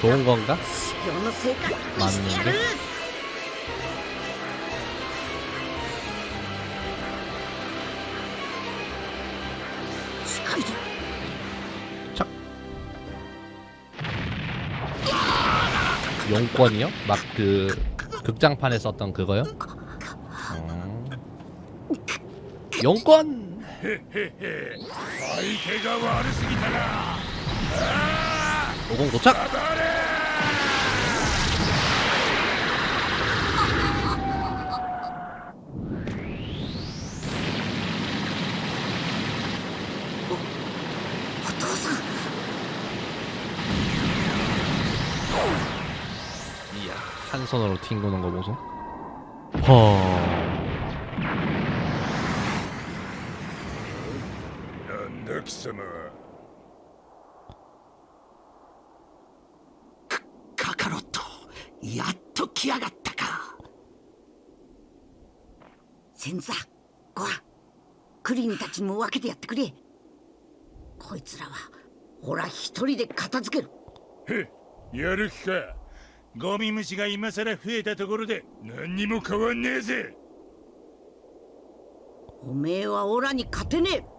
좋은 건가? 修行の成果見せてやる 맞는데? 近いぞ 착. 용권이요? 막 그 극장판에 썼던 그거요? 음. 용권! 相手が悪すぎたな 오공 도착! 이야, 한 손으로 튕구는 거 보소. 허. 넌 늑스마 やっと来やがったか。先座ごはクリーンたちにも分けてやってくれ。こいつらはほら一人で片付ける。へやる気か。ゴミ虫が今さら増えたところで何にも変わんねえぜ。おめえはオラに勝てねえ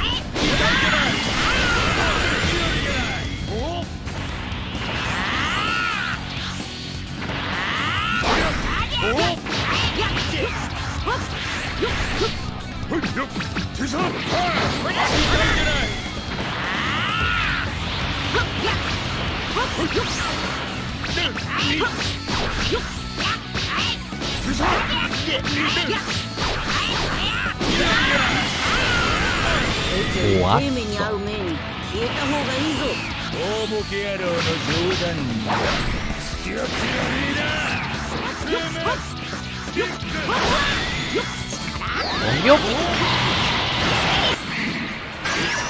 Времени, а умений. И того Гаизу. Обукеру, но чудан. 공격!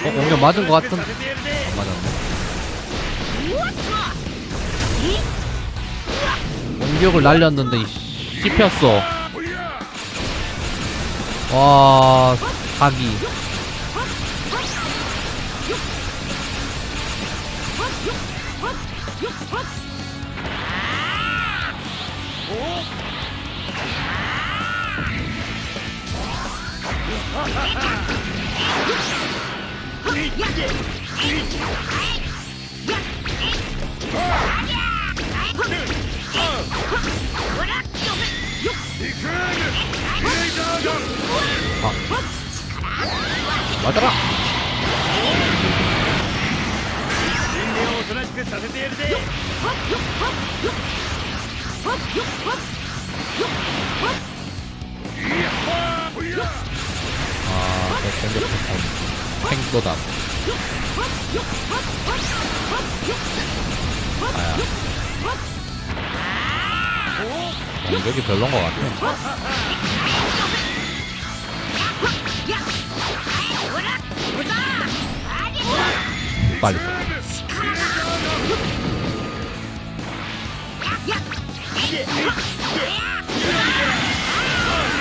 어, 공격 맞은 것 같은. 안 맞았네. 공격을 날렸는데, 씹혔어. 와, 사기. またら人間をおとなしくさせてやるぜ。いや 패턴. 팽도다. 아야. 공격이 별론 것 같아. 빨리.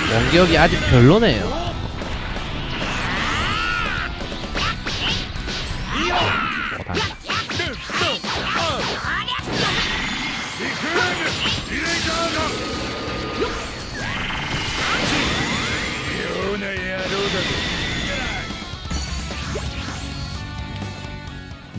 공격이 아직 별로네요.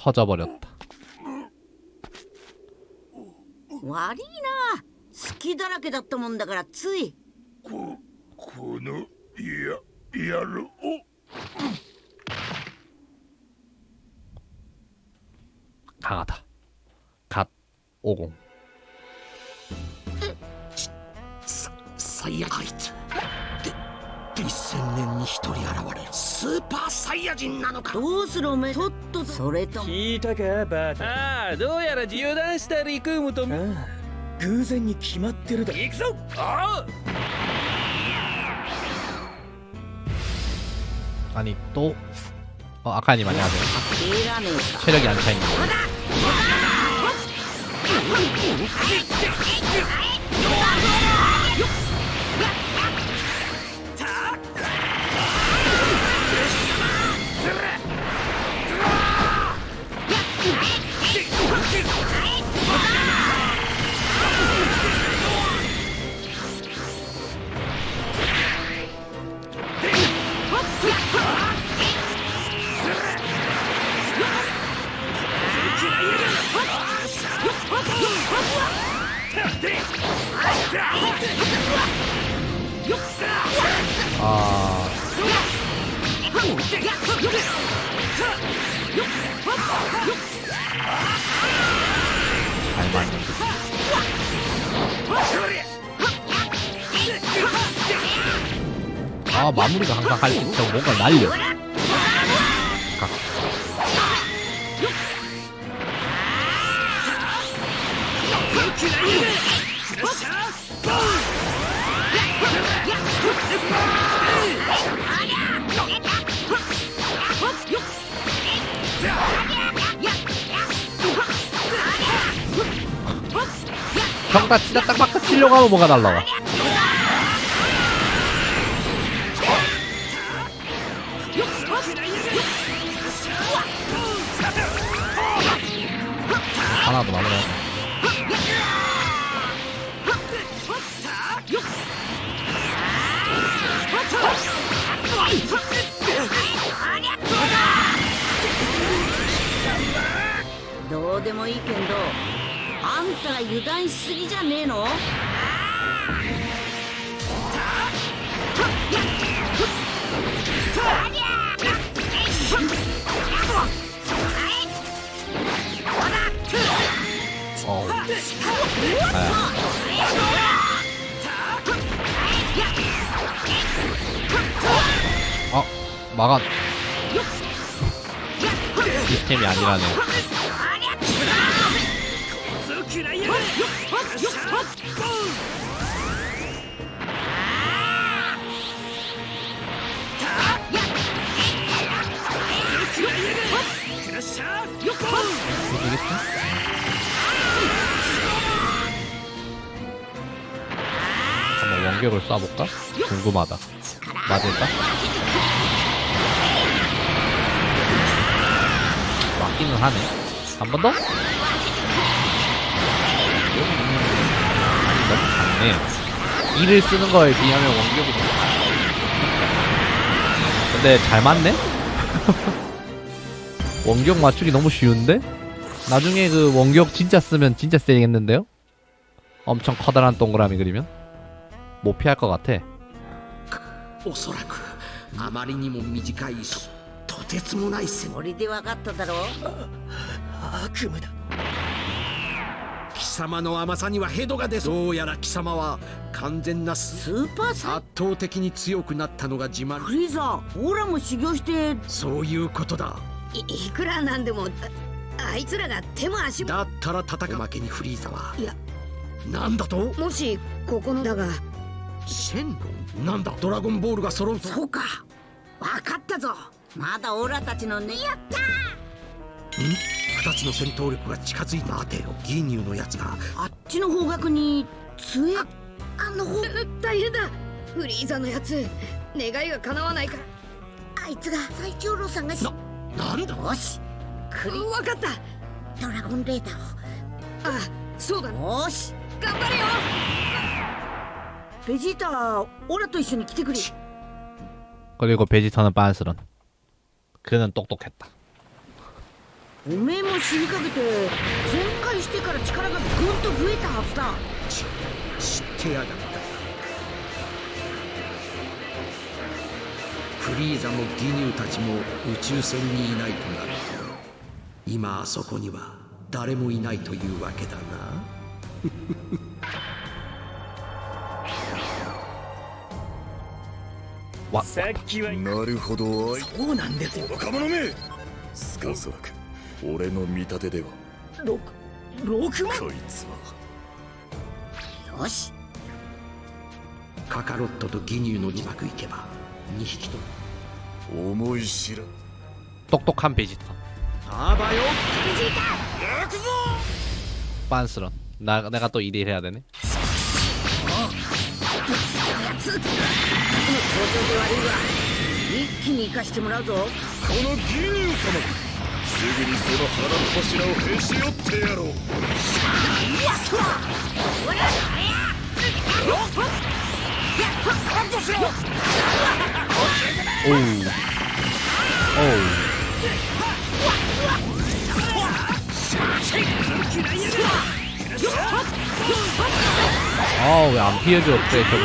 터져버렸다. 悪いな好きだらけだったもんだからついここのや野郎 강하다. 갓 50. サイヤ人あいつでで 一千年に一人現れるスーパーサイヤ人なのか？どうするおめとっとそれと聞いたかバータああどうやら油断したリクームとああ。偶然に決まってるだ。行くぞ！ああ。とあ赤にに合わあルギアンチャイ 아 잘 맞는 아 마무리가 항상 할 때 뭔가 날려 각. 평타 진짜 딱 바꿔 치려고 하면 뭐가 날라와? 하나도 마무리 どうでもいいけんどあんたら油断しすぎじゃねえの어우 아야 어 막아 시스템이 아니라네 한번 원격을 쏴볼까? 궁금하다. 맞을까? 맞기는 하네. 한 번 더? 아니, 너무 작네. 이를 쓰는 거에 비하면 원격이 더 근데 잘 맞네? 원격 맞추기 너무 쉬운데? 나중에 그 원격 진짜 쓰면 진짜 세겠는데요? 엄청 커다란 동그라미 그리면? 못 피할 것 같아. おそらくあまりにも短いしとてつもない戦これで分かっただろ悪夢だ貴 様の甘さにはヘドが出そう。どうやら貴様は完全なススーパーサ圧倒的に強くなったのが自慢。フリーザオラも修行して。そういうことだ。いいくらなんでもああいつらが手も足も。だったら戦う。負けにフリーザは。いや。なんだと？もしここのだが。シェンロン？なんだ？ドラゴンボールが揃うと？そうか。分かったぞ。まだオラたちのねやった二つの戦闘力が近づいた待てよギーニューのやつがあっちの方角に杖あの方大変だフリーザのやつ願いが叶わないからあいつが最長老さんがしななんだよしクリ分かったドラゴンレーダーあそうだをよし頑張れよ 베지ータオラと一緒に来てくれ 그리고 베지터는 빤스런. 그는 똑똑했다. おめえも死にかけて全開してから力がぐんと増えたはずだ。ち知ってやがった。フリーザもギニューたちも宇宙船にいないとなると今あそこには誰もいないというわけだな わさっきはなるほど。そうなんですよ。若者め。おそらく俺の見立てでは六六万こいつはよしカカロットとギニューの字幕行けば2匹と思い知ら 똑똑한 베지터 あばよ 빤스런 나, 내가 또 1일 해야 되네 登場で悪いが一気に行かしてもらうぞこのギニュー様 すぐにその腹の柱をへし折ってやろう 오우 오우 아우 왜 안 피해줘 그래 저거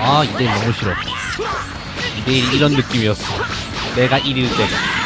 아 이제 너무 싫어. 이대1 이런 느낌이었어. 내가 1일 때가.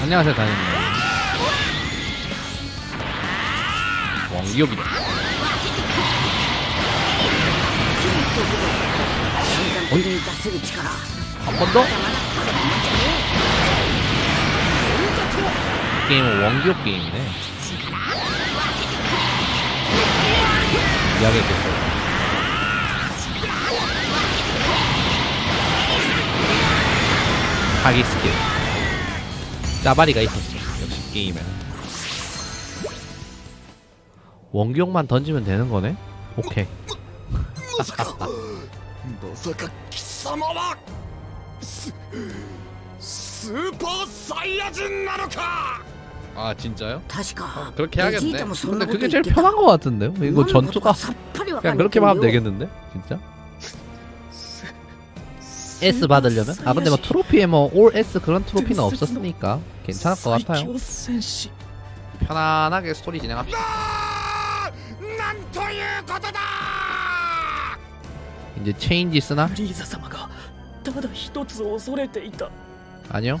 안녕하세요 다현입니다 와 위협이다. 한 번 더? 게임은 원기업 게임이네. 이야기했겠어 사기 스킬 짜바리가 있었어 역시 게임에는 원기옥만 던지면 되는 거네? 오케이 まさかまさか貴様はススーパーサイヤ人なのか 아 진짜요?確か 아, 그렇게 해야겠네. 근데 그게 제일 편한 것 같은데요? 이거 전투가 그냥 그렇게 하면 되겠는데? 진짜? S 받으려면? 아 근데 뭐 트로피에 뭐 올 S 그런 트로피는 없었으니까 괜찮을 것 같아요 편안하게 스토리 진행합시다 난다 이제 체인지 쓰나? 리사 아니요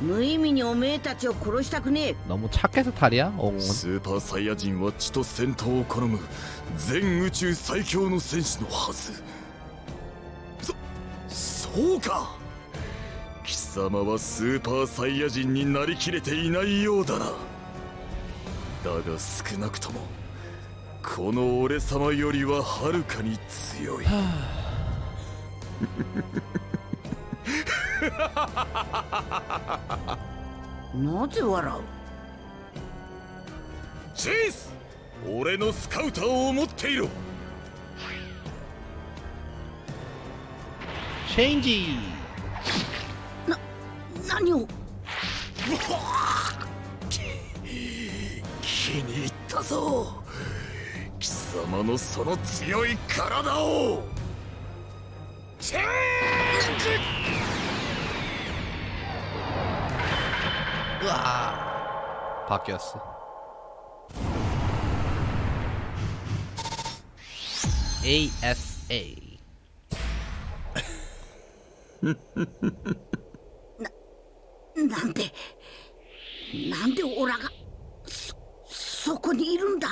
無意味におめえたちを殺したくねえ 너무 착해서 탈이야? 어, スーパーサイヤ人は血と戦闘を好む全宇宙最強の戦士のはずそそうか貴様はスーパーサイヤ人になりきれていないようだなだが少なくともこの俺様よりははるかに強い なぜ笑う？チェイス俺のスカウターを持っているチェンジ。な何を？気に入ったぞ。貴様のその強い体を。 바뀌었어 ASA なんでなんでオラがそそこにいるんだ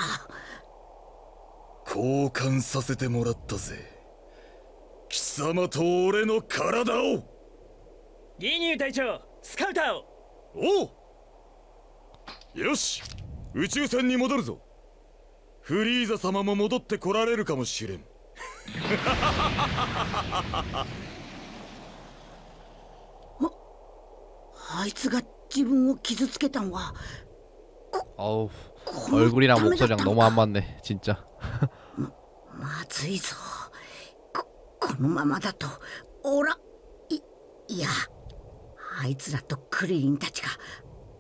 交換させてもらったぜ貴様と俺の体をギニュー隊長スカウターをおう よし宇宙船に戻るぞフリーザ様も戻ってこられるかもしれんあいつが自分を傷つけたんは 어우 この 얼굴이랑 ためだった 목소리랑 ん 너무 か 안 맞네 진짜 まずいぞここのままだとオラいいやあいつらとクリリンたちが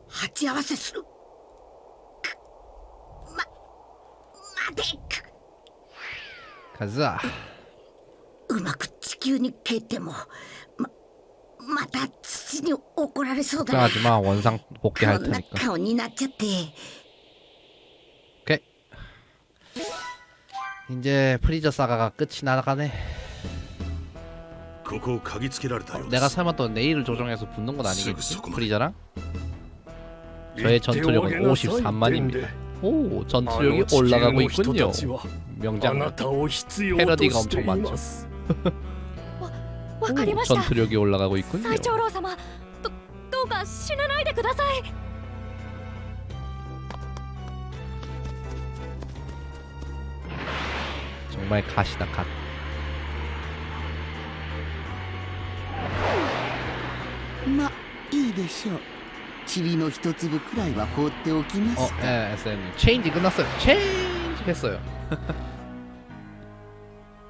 鉢合わせする 待てく 가자 うまく地球に帰ってもままた父に怒られそうだな 걱정하지마 원상 こ 복귀할 んな 테니까 顔になっちゃって 오케이 이제 프리저 사가가 끝이 나가네 ここを嗅ぎつけられたようです 내가 설마 또 내일을 조정해서 붙는 건 아니겠지? 쓰고 프리저랑? 저의 전투력은 53만입니다 오 전투력이 올라가고 있군요 명장 たを必要 패러디가 엄청 많죠 わかりました 전투력이 올라가고 있군요 最長老様どどうか死なないでください 정말 갓이다 갓 まいいでしょう 塵の一粒くらいは放っておきま 어, す 예, SM님. 체인지 끝났어요. 체인지 했어요.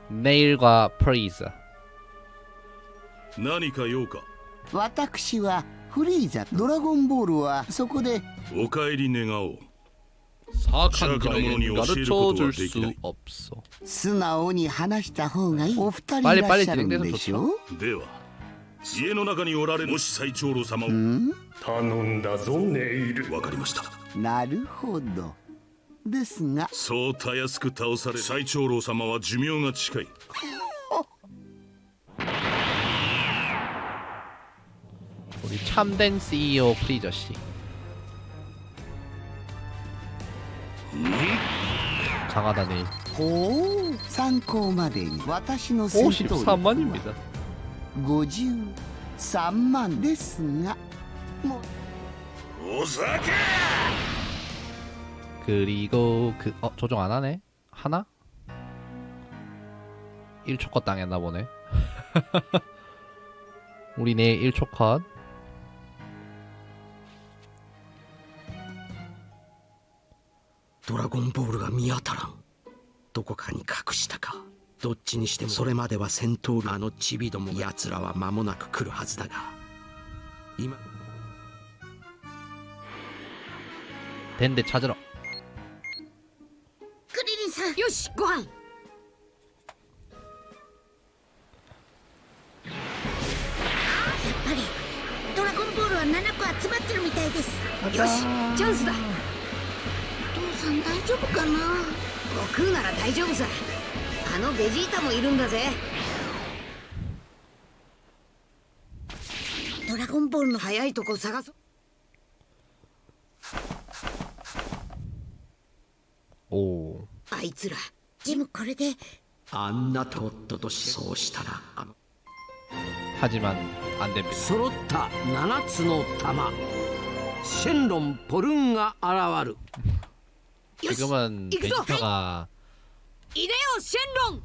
네일과 프리즈. 何か用か私はフリーザドラゴンボールはそこでお帰り願おう 사악한 시작하는 자에겐 문이 가르쳐 줄 어시를 수 것도 없어. 素直に話した方がいいお二人빨리 いらっ 빨리 しゃるん 진행돼서 でし 좋죠. ょでは 家の中におられるもし最長老様をうん頼んだぞネイルわかりましたなるほどですがそうたやすく倒され最長老様は寿命が近い 우리 참된 CEO 프리저 씨. 강하다 네일. ほう参考までに私の戦闘力は 53만입니다. 53万ですがもうお酒 그리고 그 어 조정 안 하네. 하나? 1초 컷 당했나 보네. 우리 내일 1초 컷. ドラゴンボールが見当たらんどこかに隠したか どっちにしてもそれまでは戦闘ルあのチビども奴らは間もなく来るはずだが今 덴데 찾으러. クリリンさんよしご飯 7個集まってるみたいですよしチャンスだお父さん大丈夫かな悟空なら大丈夫さ あのベジータもいるんだぜドラゴンボールの早いとこ探そうおおあいつらでもこれであんなとっととしそうしたらあ 하지만 안 됩니다. 揃った7つの玉シェンロンポルンが現る 지금은 이거 베지터가 いでよシェンロン。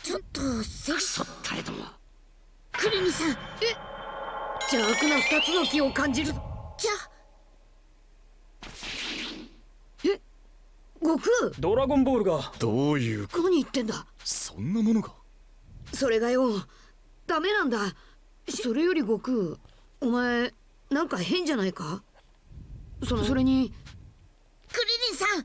ちょっとせクソったれども。クリリンさん。邪悪な二つの木を感じるぞ。じゃえ？悟空？ドラゴンボールが。どういう？何言ってんだ。そんなものが？それがよ。ダメなんだ。それより悟空お前なんか変じゃないか？そのそれに。クリリンさん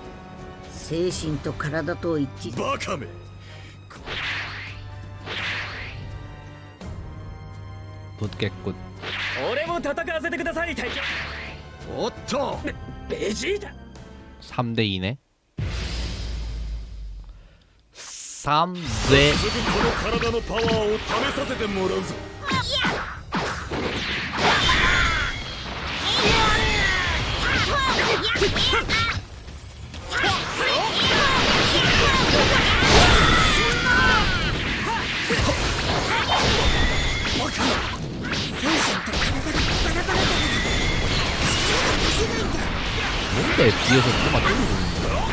精神と体と一致。バカめ。ぶっけこ俺も戦わせてください隊長。おっと。ベジータ。3いいね。3대この体のパワーを試させてもらうぞ。뭔데 뒤에서 누가 때리고 있는 거야?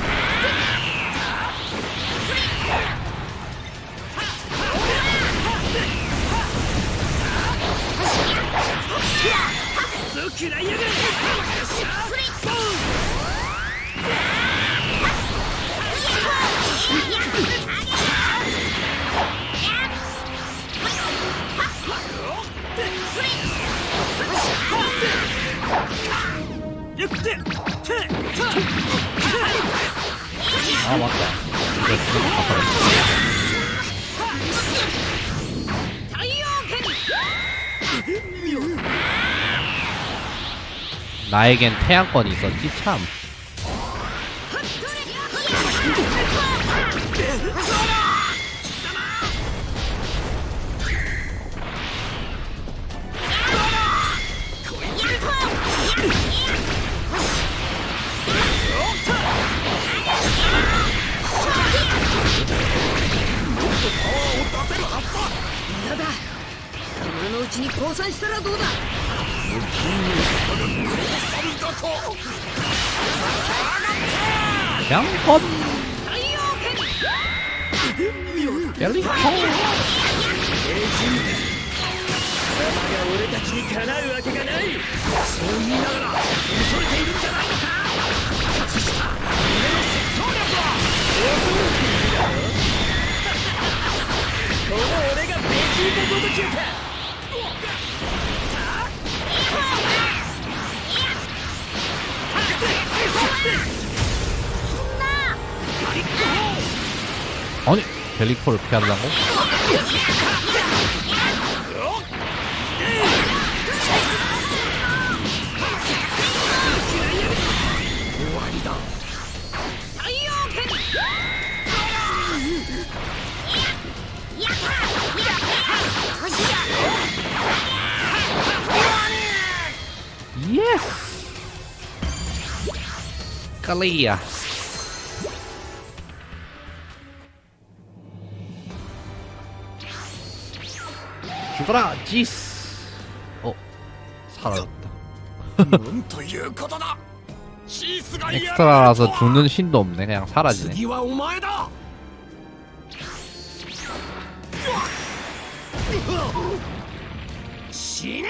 아 맞다. 나에겐 태양권이 있었지 참. ちに降参したらどうだ？無の下が降参だと。上がった太陽剣やりほ様が俺たちに。うわけがないそう言いながら恐れているんじゃないのか恐いだこの俺がベジータごときか。 아니 벨리코를 피하려고? 깔리야 죽어라 지스 어 사라졌다 なんということだシースがやられた 엑스트라라서 죽는 신도 없네 그냥 사라지네 次はお前だ死ね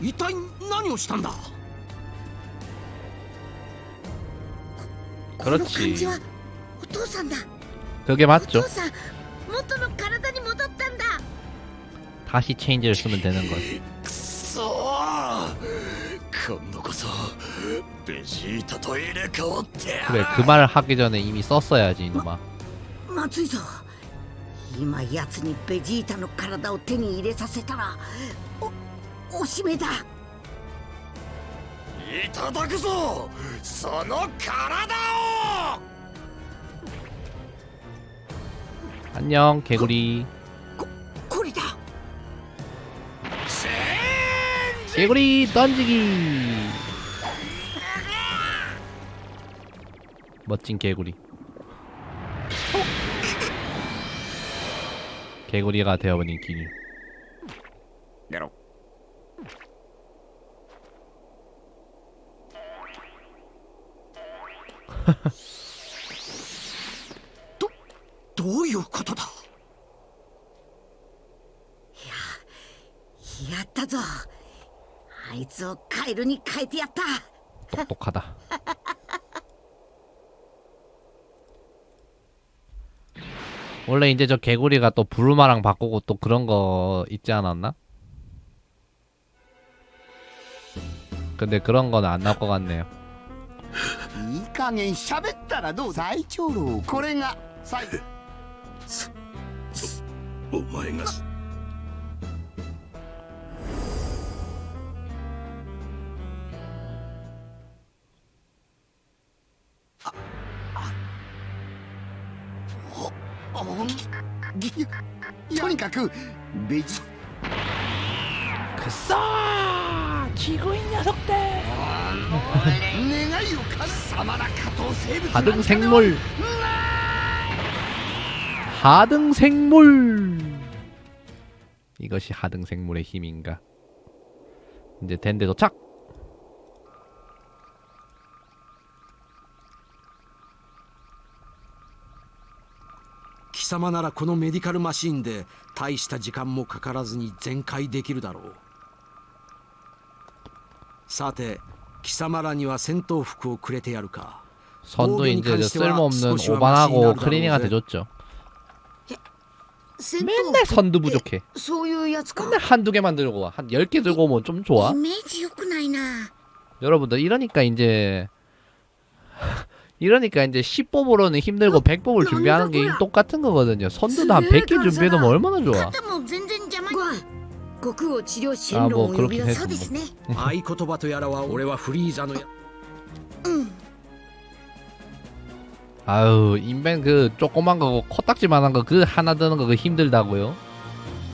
一体何をしたんだこの 그렇지 感じはお父さんだ 그게 お 맞죠 父さん元の体に戻ったんだ 다시 체인지를 쓰면 되는 거지 くそー今度こそベジータと入れ替わってや 그래 그 말을 하기 전에 이미 썼어야지 이놈아 まずいぞ今奴にベジータの体を手に入れさせたら おおしめだいただくぞその体を 안녕 개구리 これだ 개구리 던지기 멋진 개구리 개구리가 되어버린 기뉴 やろ ど つをカエルに変えてやった 똑똑하다 원래 이제 저 개구리가 또 부르마랑 바꾸고 또 그런 거 있지 않았나? 근데 그런 건 안 나올 것 같네요 いい加減喋ったらどう最長老これが最お前が ぎとにかくベジ 그싸 지구인 녀석들 願いをか貴様ら下等生物 하등 생물 하등 생물 이것이 하등 생물의 힘인가 이제 덴데 도착 貴様ならこのメディカルマシンで大した時間もかからずに全開できるだろうさて貴様らには戦闘服をくれてやるか 선도 이제 저 쓸모없는 오반하고 클리닝한테 줬죠 戦闘 맨날 선도 부족해 そういうやつか 맨날 한두 개만 들고 와. 한 10개 들고 오면 좀 좋아. イメージ良くないな 여러분들 이러니까 이제 이러니까 이제 10 뽑으로는 힘들고 100 뽑을 준비하는 게 똑같은 거거든요. 선두도 한 100개 준비해도 뭐 얼마나 좋아. 肩も全然邪魔ご飯悟空を治療しあ遠路もう黒木を呼び出すそうですね合言葉とやらは俺はフリーザのや 아유 인벤 그 조그만 거 코딱지만한 거 그 하나 드는 거 그 힘들다고요?